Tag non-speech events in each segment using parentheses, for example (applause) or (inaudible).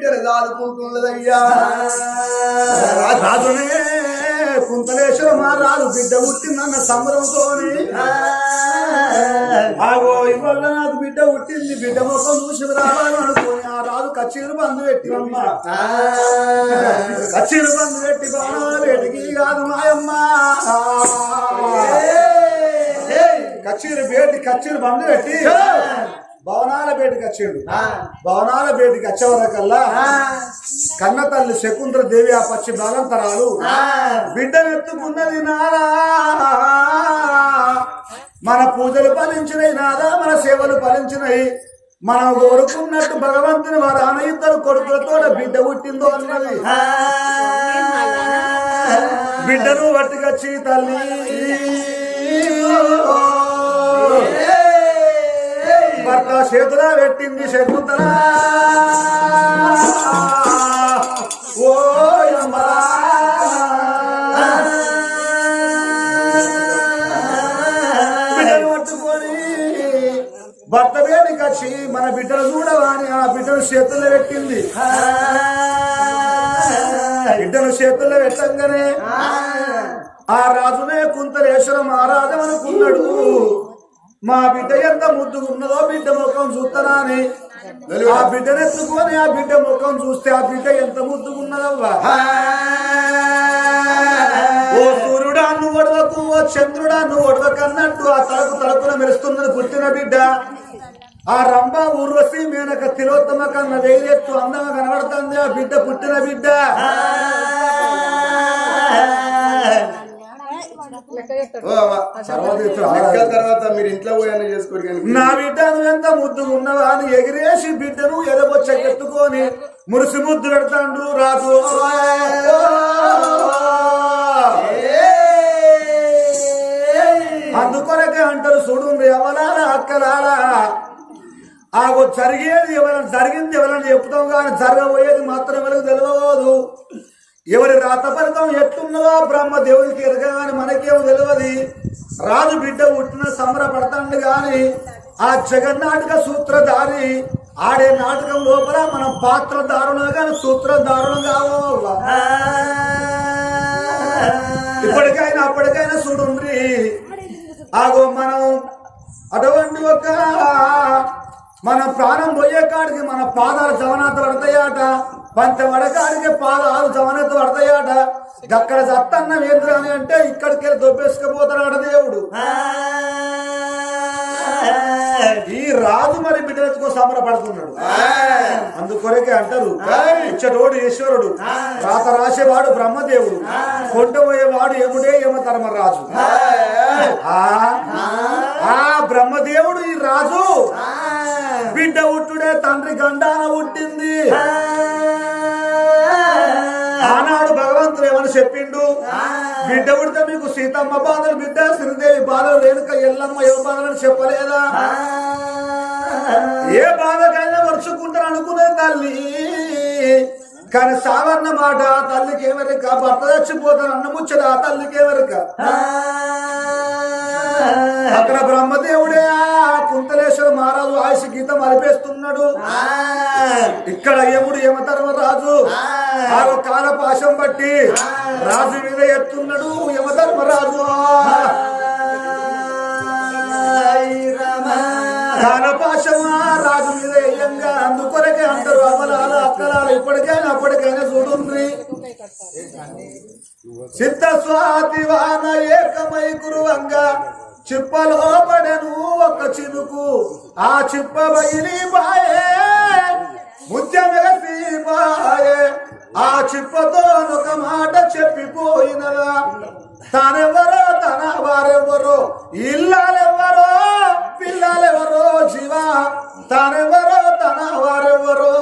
బిడ్డలు దాదుకుంటున్నదయ్యా. రాజునే కుంతలేశ్వర మహారాజు బిడ్డ పుట్టిందన్న సంబరంతోని ఆగో ఇవాళ నాకు బిడ్డ పుట్టింది బిడ్డ మొక్కం చూసి రావాలి అనుకోని ఆ రాజు కచ్చీరు బంధు పెట్టి అమ్మ. కచ్చీరు బంధు పెట్టి బాణాలు పెటికి కాదు మాయమ్మ. కచ్చీరు బేటి కచ్చీరు బంధు పెట్టి. భవనాల బేటికి వచ్చాడు. భవనాల బేటికి వచ్చేవరకల్లా కన్న తల్లి శకుంద్ర దేవి ఆ పచ్చి బాలంతరాలు బిడ్డనెత్తుకున్నది నారా. మన పూజలు ఫలించినవి నాదా మన సేవలు ఫలించినవి మనం కోరుకున్నట్టు భగవంతుని వారు ఇద్దరు కొడుకులతో బిడ్డ పుట్టిందో అన్నది. బిడ్డను పట్టుకొచ్చి తల్లి. చేతుల పెట్టింది శకుంతల. ఓ యమ్మలా. భర్త వచ్చి మన బిడ్డలు చూడవాని ఆ బిడ్డను చేతుల్లో పెట్టింది. బిడ్డను చేతుల్లో పెట్టంగానే ఆ రాజునే కుంతలేశ్వరం మహారాజం అనుకున్నాడు. మా బిడ్డ ఎంత ముద్దుగున్నదో బిడ్డ ముఖం చూస్తానా అని ఆ బిడ్డనెత్తుకొని ఆ బిడ్డ ముఖం చూస్తే ఆ బిడ్డ ఎంత ముద్దుగున్నదవ్వా ఓ సూర్యుడా నువ్వు ఒడవకు ఓ చంద్రుడా నువ్వు ఒడవకు అన్నట్టు ఆ తలకు తలకున మెరుస్తున్నది పుట్టిన బిడ్డ. ఆ రంభ ఊర్వశి మేనక తిలోత్తమ కన్న వేలెత్తు అందంగా కనబడుతుంది ఆ బిడ్డ పుట్టిన బిడ్డ. తర్వాత మీరు ఇంట్లో చేసుకోరు నా బిడ్డ నువ్వు ఎంత ముద్దు ఉన్నవా అని ఎగిరేసి బిడ్డను ఎదబొచ్చెత్తుకొని మురిసి ముద్దు పెడతాండు రాజు. అందుకొరకే అంటారు చూడు ఎవలారా అక్కలారా. ఆగో జరిగేది ఎవరైనా జరిగింది ఎవరైనా చెప్తాం కానీ జరగబోయేది మాత్రం ఎవరికి తెలియదు. ఎవరి రాతపరితం ఎట్లున్నదో బ్రహ్మ దేవుడికి ఎరగాని మనకేమో తెలియదు. రాజు బిడ్డ పుట్టిన సంబరపడతాడు గాని ఆ జగన్నాటక సూత్రధారి ఆడే నాటకం లోపల మనం పాత్రధారులు కానీ సూత్రధారులు కావాలి? ఇప్పటికైనా అప్పటికైనా చూడుండ్రి. ఆగో మనం అటువంటి ఒక మన ప్రాణం పోయే కాడికి మన పాదాలు జవనాత పడతాయట పంత వడకాడికి పాదాలు జవనాత పడతాయట. అక్కడ సత్తన్న వేంద్ర అని అంటే ఇక్కడికి వెళ్ళి దొబ్బేసుకుపోతాడు దేవుడు. ఈ రాజు మరి బిడ్డలెత్తుకో సంబరపడుతున్నాడు అందుకొరకే అంటారు ఇచ్చటోడు ఈశ్వరుడు రాత రాసేవాడు బ్రహ్మదేవుడు కొండపోయేవాడు యముడే యమ ధర్మరాజు ఆ. ఆ బ్రహ్మదేవుడు ఈ రాజు. బిడ్డ ఉట్టుడే తండ్రి గండాన పుట్టింది ఏమని చెప్పిండు. బిడ్డ ఉడితే మీకు సీతమ్మ బాధలు బిడ్డ శ్రీదేవి బాధలు రేణుక ఎల్లమ్మ ఏ బాధలు చెప్పలేదా? ఏ బాధకైనా మర్చుకుంటారు అనుకునే తల్లి. కానీ సాధారణ మాట తల్లికి ఎవరిక భర్త చచ్చిపోతారు అన్న ముచ్చట తల్లికి ఎవరిక? అక్కడ బ్రహ్మదేవుడే ఆ కుంతలేశ్వర మహారాజు ఆయుష గీతం అలిపేస్తున్నాడు. ఇక్కడ యముడు యమధర్మరాజు ఆ. కాలపాశం బట్టి రాజు మీద ఎత్తున్నాడు యమధర్మరాజు. కాలపాశమా రాజు మీద వేయంగా అందుకొరకే అంటారు అమలాలు అక్కలాలు ఇప్పటికైనా అప్పటికైనా చూడుండ్రి. సిద్ధ స్వాతి వాన ఏకమై కురువంగా. చిప్పలో పడెను ఒక చినుకు. ఆ చిప్ప బయలి బాయే ముత్యమెగసి బాయే ఆ చిప్పతో ఒక మాట చెప్పిపోయినదా తానెవరో తన వారెవరో ఇల్లాలెవరో పిల్లలెవరో జీవా. తానెవరో తన వారెవరో.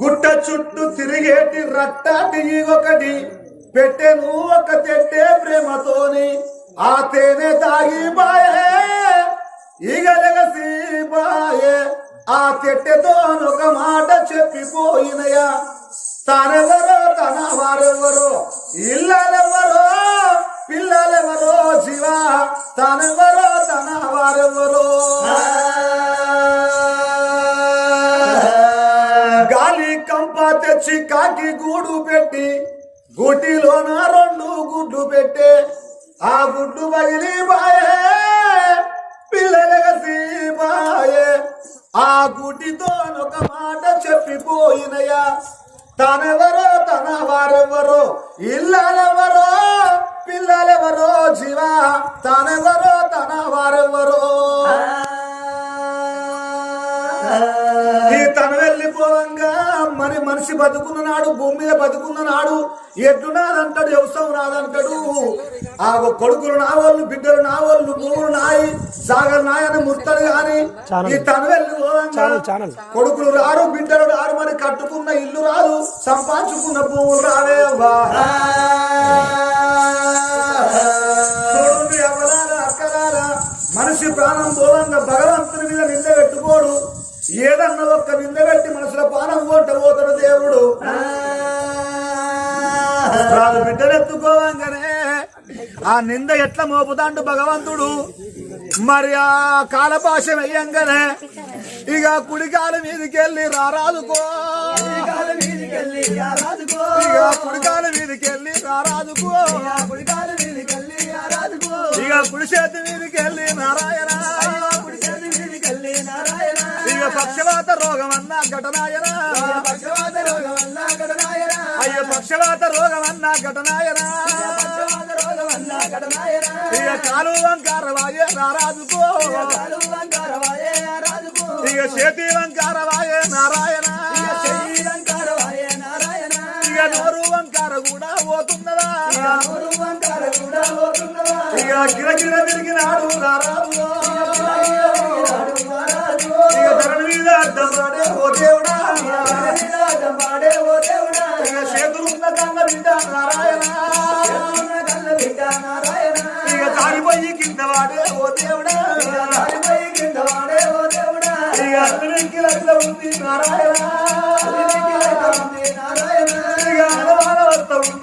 గుట్ట చుట్టూ తిరిగేటి రట్టాటి ఒకటి పెట్టెను ఒక తెట్టే ప్రేమతోని ఆ తేనె తాగి బాయే ఈగలగసి బాయే. ఆ తెట్టెతో ఒక మాట చెప్పిపోయినయా? తానెవరో తన వారెవరో ఇల్లలెవరో పిల్లలెవరో జీవా? తానెవరో తన వారెవరో? గాలి కంప తెచ్చి కాకి గూడు పెట్టి గుటిలోన రెండు గుడ్లు పెట్టే ఆ గుడ్డు పగిలి బాయే పిల్లలగసి బాయే ఆ గుడ్డితో ఒక మాట చెప్పిపోయినయా తనెవరో తన వారెవరో ఇల్లలెవరో పిల్లలెవరో జీవా తనెవరో తన వారెవరో. ఈ వెళ్ళిపోవంగా మరి మనిషి బతుకున్న నాడు భూమి మీద బతుకున్న నాడు ఎడ్లు నాదంటాడు వ్యవసాయం నాదంటాడు. ఆ కొడుకులు నా వాళ్ళు బిడ్డలు నా వాళ్ళు భూములు నాయి సాగర్ నాయన ముర్తాడు గాని ఈ తను వెళ్ళిపోవంగా కొడుకులు రారు బిడ్డలు రారు మరి కట్టుకున్న ఇల్లు రాదు సంపాదించుకున్న భూములు రావే అవ్వా. చూడండి అవ్వలారా అక్కలారా మనిషి ప్రాణం పోవంగా భగవంతుని మీద నింద పెట్టుకోడు. ఏదన్నా ఒక్క నింద పెట్టి మనసులో పానం కొంట పోతాడు దేవుడు. రాదు ఆ నింద ఎట్లా మోపుతాండు భగవంతుడు? మరి ఆ కాలపాశం వెయ్యంగానే ఇక కుడికాల మీదకెళ్ళి రారాదుకో ఇక కుడికాల మీదకెళ్ళి రారాదుకో ఇక కుడి చేతి మీదకెళ్ళి నారాయణ. ఇక పక్షవాత రోగం అన్నా ఘటనాయన? అయ్యో పక్షవాత రోగం అన్నా ఘటనాయన? ఇక కాలు వంకార వాయే నారాజుకో. ఇక చేతి వంకార వాయే నారాయణ. ఇక నోరు వంకార కూడా పోతున్నదా? ఇక గిరగిర తిరిగినాడు నారాజు ధరణ మీద అడ్డం పడే ఓ దేవుడా చేతులున్న కన్న బిడ్డ నారాయణ. ఇక తాడిపోయి కింద వాడే ఓ దేవుడా. ఇక అన్నింటికి లక్ష ఉంది నారాయణ. ఇక ఉంది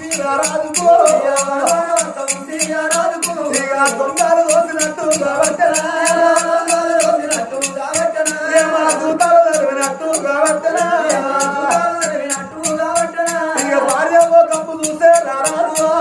ఇక దొంగలు దోసినట్టు చూసే రారు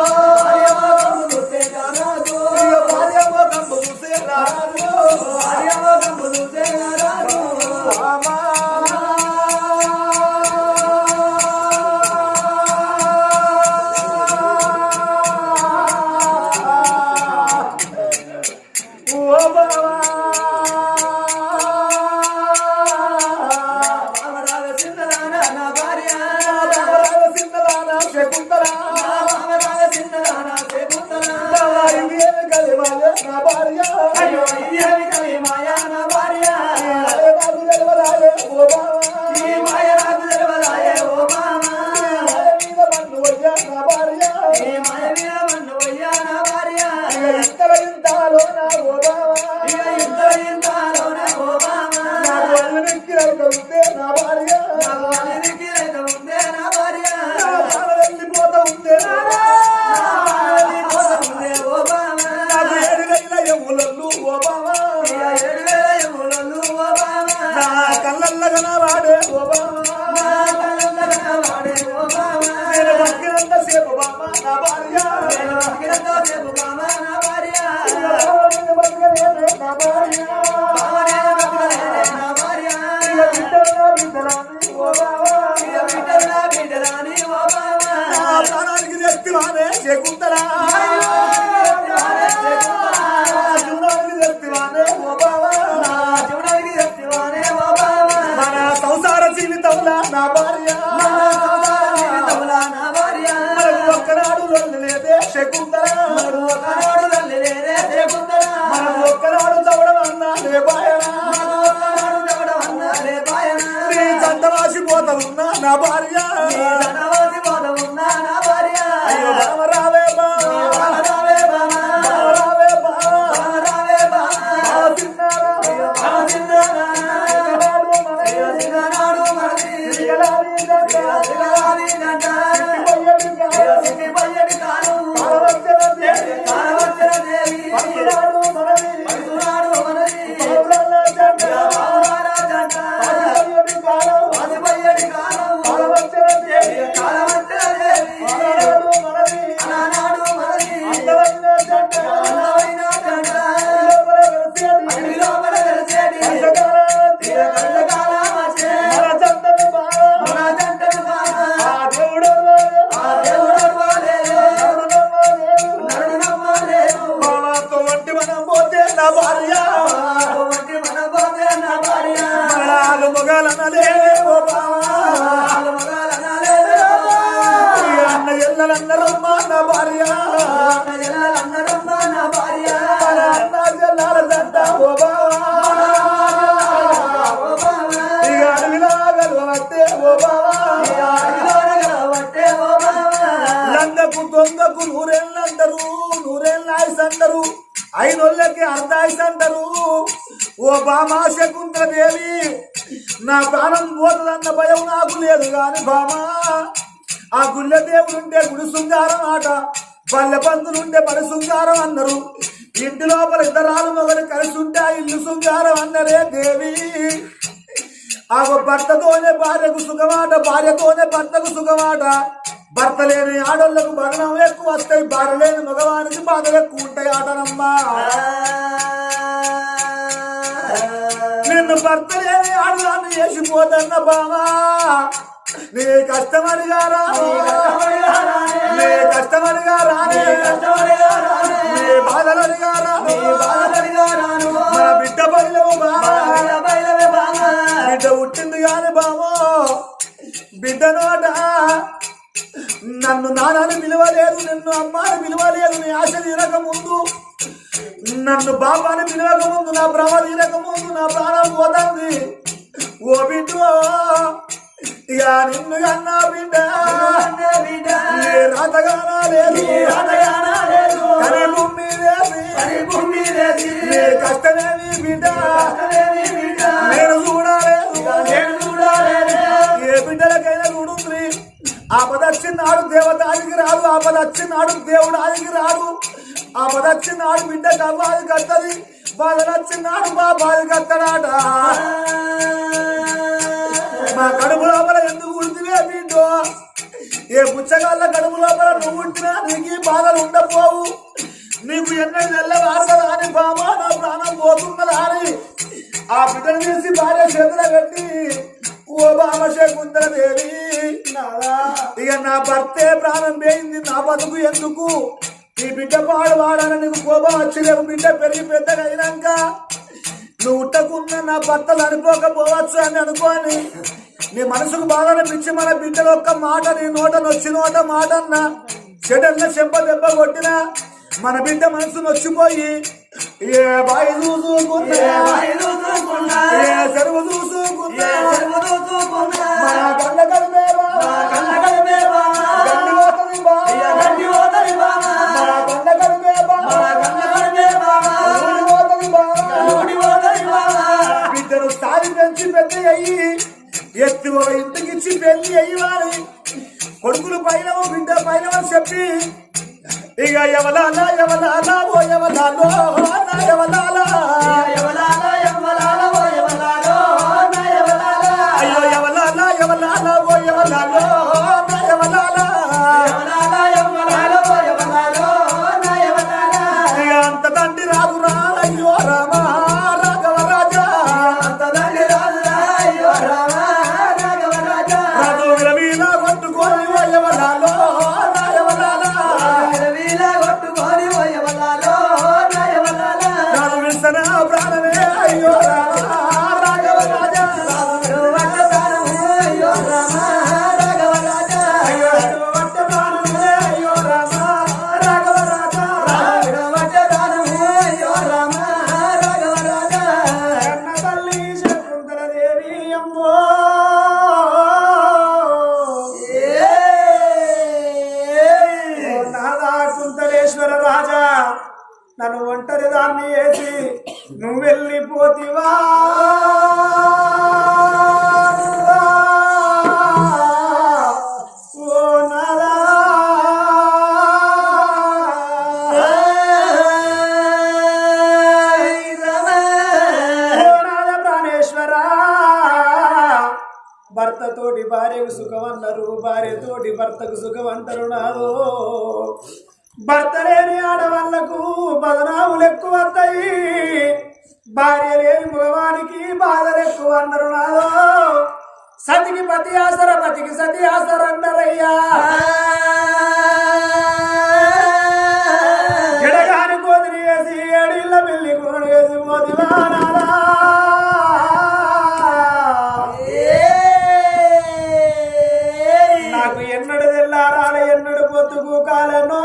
నా భార్య. గుళ్ళ గుడి శృంగారం ఆట. పల్లె పందులుంటే పడి శృంగారం అన్నారు. ఇంటి లోపల ఇద్దరాలు మొగలు కలిసి ఉంటే ఇల్లు శృంగారం అన్నరే దేవి. ఆ భర్తతోనే భార్యకు సుఖమాట భార్యతోనే భర్తకు సుఖమాట. భర్త లేని ఆడోళ్ళకు మరణం ఎక్కువ వస్తాయి భార్య లేని మగవానికి బాధలు ఎక్కువ ఉంటాయి ఆటనమ్మా. నిన్ను భర్త లేని ఆడదాన్ని వేసిపోతన్న బావా. నీ కష్టమడిగా నీ కష్టమడిగా రానే నీ బాధలడిగా రాను మన బిడ్డ బయలవు బావా. బిడ్డ పుట్టింది కాని బావో. బిడ్డ నోట. నన్ను నాన్నని పిలవలేదు నిన్ను అమ్మాని పిలవలేదు నీ ఆశ తీరక ముందు. నన్ను బాబాని పిలవక ముందు నా భ్రమ తీరక ముందు నా ప్రాణం పోతుంది. ఓ బిడ్డ ఇక నిన్ను కన్నా బిడ్డ. నీ రాతగానా లేదు. కని భూమి లేదు నీ కష్టమేమి బిడ్డ. నేను చూడలేదు. ఏ బిడ్డలకైనా చూడుంది. ఆపదచ్చినాడు దేవత ఆదికి రాదు. ఆపదచ్చినాడు దేవుడు ఆదికి రాడు ఆపదచ్చినాడు బిడ్డ కవ్వాలి కత్తది. బాధలచ్చినాడు మా బాధ కత్తడాట. మా కడుపు లోపల ఎందుకు ఉడితివే బిడ్డో ఏ పుచ్చగాళ్ళ కడుపు లోపల నువ్వు ఉంటినా నీకు బాధలు ఉండపోవు నీకు ఎన్నడూ తెల్లవారుదా అని బామా నా ప్రాణం పోతున్నదా అని ఆ బిడ్డను తీసి భార్య చేతుల పెట్టి ఓ బామ శకుంతల ఇక నా భర్తే ప్రాణం పోయింది నా బతుకు ఎందుకు? ఈ బిడ్డ పాడు వాడాలని నీకు కోపం వచ్చలేవు బిడ్డ పెరిగి పెద్దగా అయినాక నువ్వు ఉట్టకున్న నా భర్త చనిపోకపోవచ్చు అని అనుకోని నీ మనసుకు బాధ అనిపించి మన బిడ్డల ఒక్క మాట నీ నోట నొచ్చి నోట మాట అన్నా చెడన్న చెంప దెబ్బ కొట్టిన మన బిడ్డ మనసు నొచ్చిపోయి ఏ బాయి చూసుకున్నా ఏ చెరువు చూసుకున్నా సారి పెద్ద అయ్యి ఎత్తి ఒక ఇంటికిచ్చి పెళ్ళి అయ్యవారి కొడుకులు పైన బిడ్డ పైన చెప్పి ఇక ఎవలాలా ఎవలాలా ఓ ఎవలాలో ఎవలాలా ఎవలాలా ఎవలాలా ఓ ఎవలాలో అయ్యో ఎవలాలా ఎవలాలా ఓ ఎవలాలో వెళ్ళిపోతివా? భర్తతోటి భార్యకు సుఖం అన్నారు భార్యతోటి భర్తకు సుఖం అంటారు. బ్రతుకు కాలనో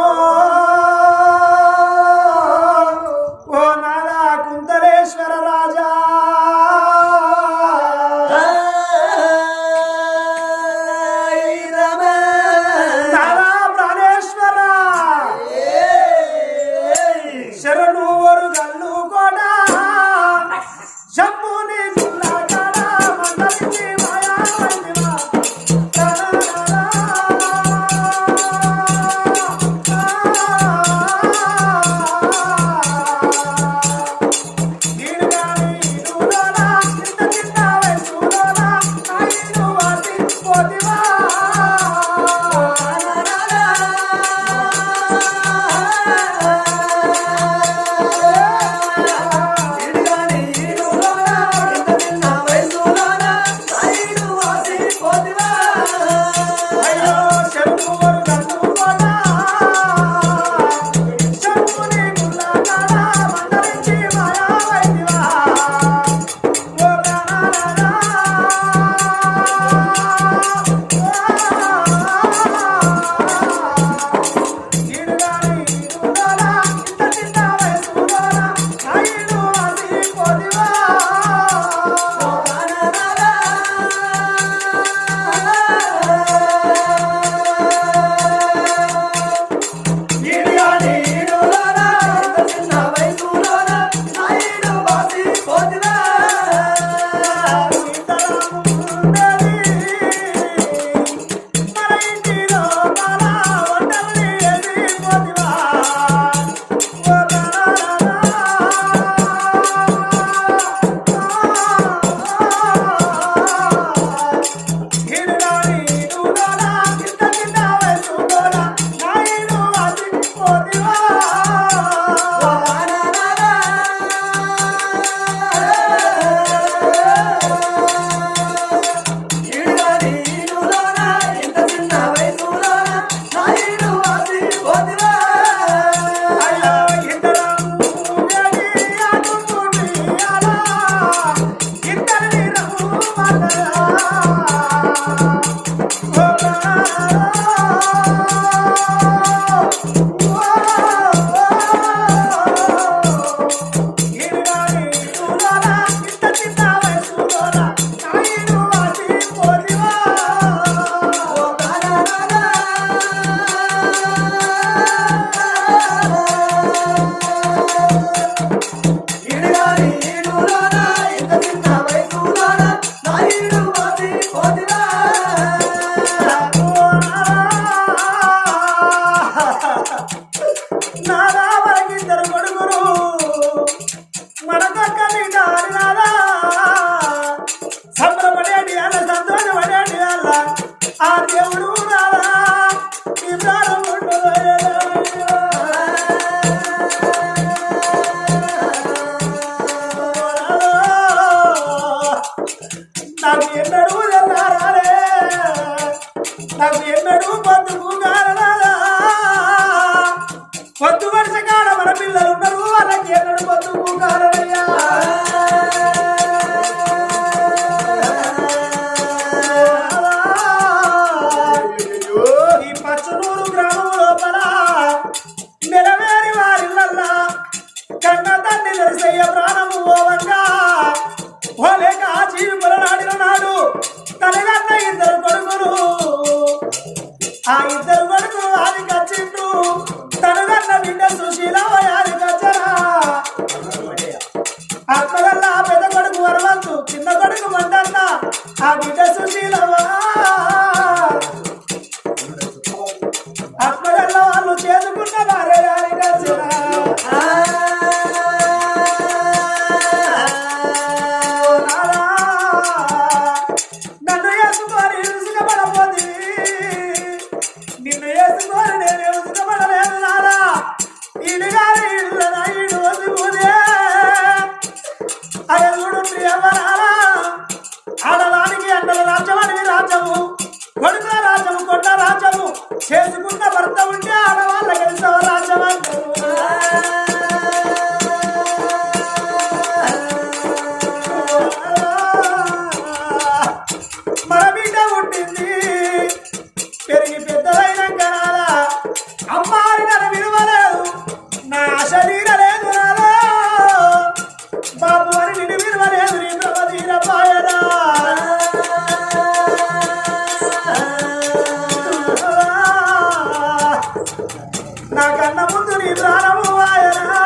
నాకన్న ముందు నీ ప్రాణము ఆయనా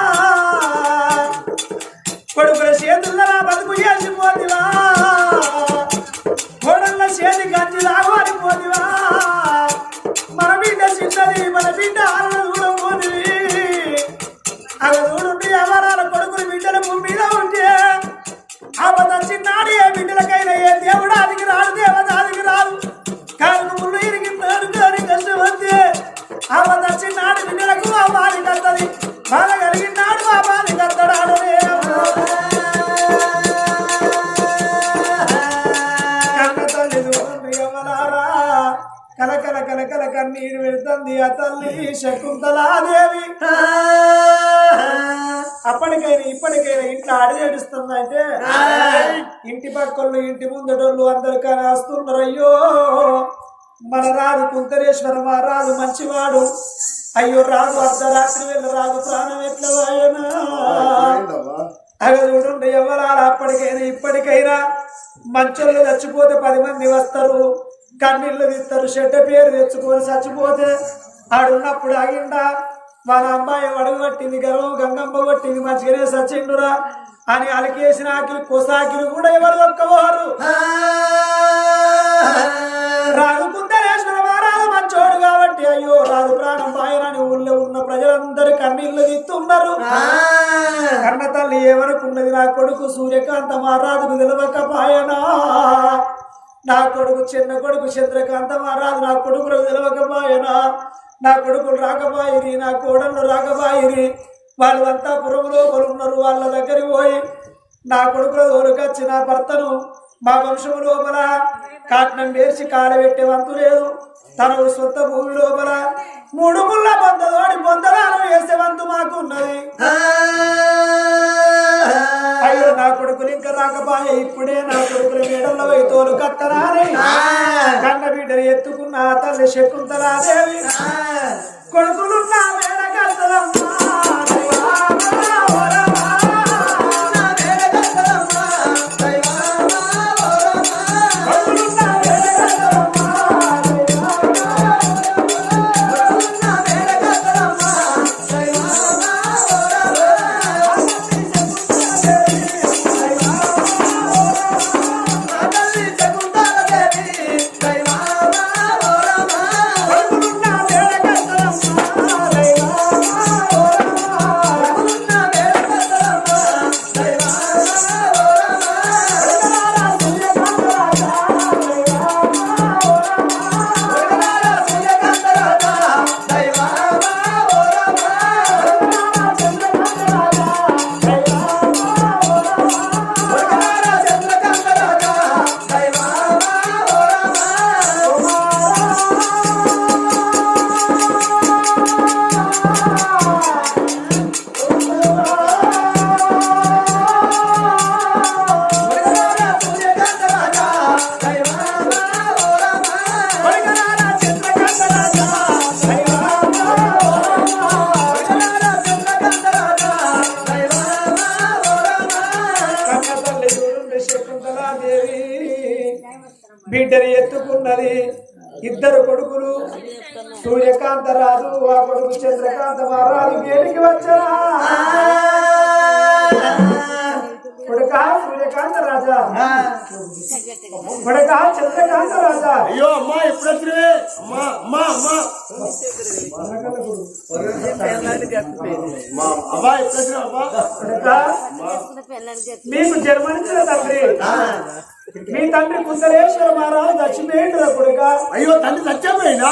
కొడుకుల చేతుల్లో నా బతుకు చేసిపోతివా కోడళ్ళ శకుంతలాదేవి అప్పటికైనా ఇప్పటికైనా ఇంట్లో అడిగేడుస్తుందంటే ఇంటి పక్కలు ఇంటి ముందటోళ్ళు అందరు కాస్తున్నారు అయ్యో. మన రాదు కుంతరేశ్వర మా రాదు మంచివాడు. అయ్యో రాదు అర్ధరాత్రి వెళ్ళ రాదు ప్రాణం ఎట్లా వాయనా అగ చూడండి ఎవరాలు అప్పటికైనా ఇప్పటికైనా మంచోళ్ళు చచ్చిపోతే పది మంది వస్తారు కన్నీళ్ళు తీస్తారు చెడ్డ పేరు తెచ్చుకొని చచ్చిపోతే ఆడున్నప్పుడు ఆగిండా. వాళ్ళ అమ్మాయి అడుగు పట్టింది గర్వం గంగమ్మ కొట్టింది మంచిగానే సచ్చిండురా అని అలికేసిన ఆకిలి కొసాకిలు కూడా ఎవరు ఒక్కవారు. రాదు కుందరేశ్వర మహారాజు మంచోడు కాబట్టి అయ్యో రాదు ప్రాణం పాయనని ఊళ్ళో ఉన్న ప్రజలందరూ కన్నీళ్ళు తీస్తున్నారు కన్న తల్లి ఏమనుకున్నది నా కొడుకు సూర్యకాంత మహారాజుకు నిలవకపోయనా నా కొడుకు చిన్న కొడుకు చంద్రకాంత మహారాజు నా కొడుకులకు నిలవకపోయనా నా కొడుకులు రాకబాయిరి నా కోడళ్ళు రాకబాయిరి వాళ్ళంతా పురంలో ఉన్నారు వాళ్ళ దగ్గరికి పోయి నా కొడుకుల దొరకచ్చి నా భర్తను మా వంశము లోపల కాట్నం వేసి కాలబెట్టే వంతు లేదు. తన సొంత భూమి లోపల మూడు ముళ్ళ బొందలోని బొందలాలను వేసే వంతు మాకు ఉన్నది. అయ్యో నా కొడుకులు ఇంకా రాకపాయే ఇప్పుడే నా కొడుకుల మేడల్లో పోయి తోలు కత్తరాని కన్న బిడ్డని ఎత్తుకున్న తల్లి శకుంతలాదేవి. కొడుకులున్న మేడ కత్తలమ్మా బిడ్డని ఎత్తుకున్నది ఇద్దరు కొడుకులు. సూర్యకాంత రాజు ఆ కొడుకు చంద్రకాంత మహారాజు వేడికి వచ్చా కొడుక సూర్యకాంత రాజా కొడుక చంద్రకాంత రాజా అయ్యో అమ్మా వచ్చినవే అమ్మా అమ్మా అమ్మా. మీకు జన్మనిచ్చిన తండ్రి. మీ తండ్రి కుందరేశ్వర మహారాజు చచ్చిపోయిండు కొడుక అయ్యో తండ్రి చచ్చిపోయినా?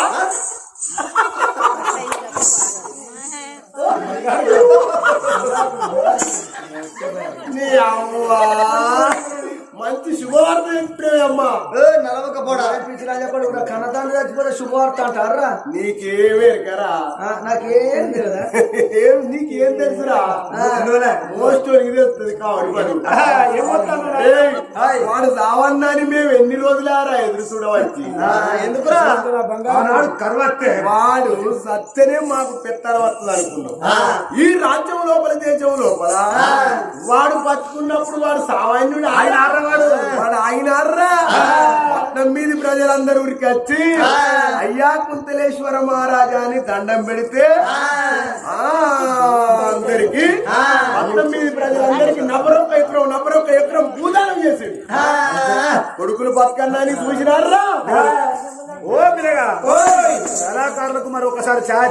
(laughs) నీ అవ్వా. మంచి శుభవార్త చెప్తున్నావే అమ్మా. నలవకపోడా? రాజా కొడుకు కన్నతాండ్రి చచ్చిపోతే శుభవార్త అంటారా? నీకేమే కరా నాకేం తెలియదా ఏం నీకేం తెలుసురా? మోస్ట్ ఇది వస్తుంది ఏయ్, వాడు సావన్నాని మేము ఎన్ని రోజులారా ఎదురు చూడవచ్చు. ఎందుకురా? ఆనాడు కరువత్తే వాడు సత్యనే మాకు పెత్తర వస్తుంది అనుకున్నాం. ఈ రాజ్యం లోపల దేశం లోపల వాడు బతుకున్నప్పుడు వాడు సామాన్యుడు ఆయన వాడు వాడు ఆయనారా పట్నం మీది ప్రజలందరూ ఊరికి వచ్చి అయ్యా కుంతలేశ్వర మహారాజా అని దండం పెడితే ఆ. అందరికి పట్నం మీది ప్రజలందరికి నబరొక్క ఎకరం నబరొక్క ఎకరం భూదానం చేసిండు. కొడుకులు బతుకన్నాని చూసినారా ఓ పిల్లగా కళాకారులకు మరి ఒకసారి ఛాయ్